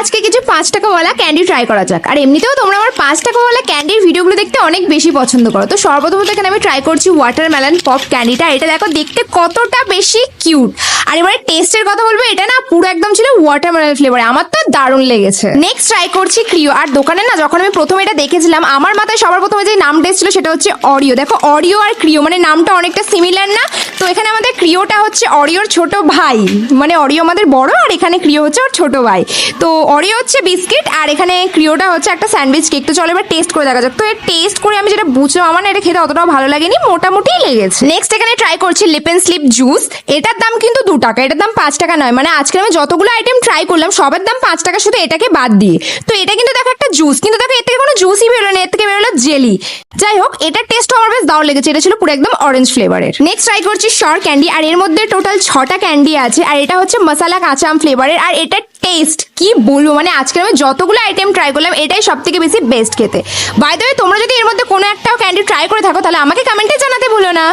আজকে কিছু পাঁচ টাকাওয়ালা ক্যান্ডি ট্রাই করা যাক। আর এমনিতেও তোমরা আমার পাঁচ টাকাওয়ালা ক্যান্ডির ভিডিওগুলো দেখতে অনেক বেশি পছন্দ করো। তো সর্বপ্রথমত এখানে আমি ট্রাই করছি ওয়াটারমেলন পপ ক্যান্ডিটা এটা দেখো দেখতে কতটা বেশি কিউট আর এবারে টেস্টের কথা বলব, এটা না পুরো একদম ছিল ওয়াটারমেলন ফ্লেভারে আমার তো দারুণ লেগেছে। নেক্সট ট্রাই করছি ক্রিও আর দোকানে না যখন আমি প্রথমে এটা দেখেছিলাম আমার মাথায় সবার প্রথমে যে নামটা এসেছিল সেটা হচ্ছে অরিও দেখো অরিও আর ক্রিও মানে নামটা অনেকটা সিমিলার না? তো এখানে আমাদের ক্রিওটা হচ্ছে অরিওর ছোট ভাই। মানে অরিও আমাদের বড় আর এখানে ক্রিও হচ্ছে ওর ছোট ভাই। তো অরিও হচ্ছে বিস্কিট আর এখানে ক্রিওটা হচ্ছে একটা স্যান্ডউইচ কেক তো চলো এবার টেস্ট করে দেখা যাক। তো এর টেস্ট করে আমি যেটা বুঝলাম আমার না এটা খেতে অতটাও ভালো লাগেনি মোটামুটি লেগেছে। নেক্সট এখানে ট্রাই করছি লিপ এন্ড স্লিপ জুস এটার দাম কিন্তু দু টাকা এটার দাম পাঁচ টাকা নয়। মানে আজকে আমি যতগুলো আইটেম ট্রাই করলাম, সবার দাম পাঁচ টাকা শুধু এটাকে বাদ দিয়ে। তো এটা কিন্তু দেখো একটা জুস কিন্তু দেখো এর থেকে কোনো জুসই বেরোলো না, এর থেকে বেরোলো জেলি যাই হোক এটার টেস্টও আমার বেশ দাও লেগেছে, এটা ছিল পুরো একদম অরেঞ্জ ফ্লেভারের নেক্সট ট্রাই করছি শর ক্যান্ডি আর এর মধ্যে টোটাল ছটা ক্যান্ডি আছে, আর এটা হচ্ছে মশালা কাঁচা আম ফ্লেভারের আর এটা টেস্ট কি বলব? মানে আজকে আমি যতগুলো আইটেম ট্রাই করলাম, এটাই সব থেকে বেশি বেস্ট খেতে। বাই দ্য তোমরা যদি এর মধ্যে কোনো একটাও ক্যান্ডি ট্রাই করে থাকো, তাহলে আমাকে কমেন্টে জানাতে ভুলো না।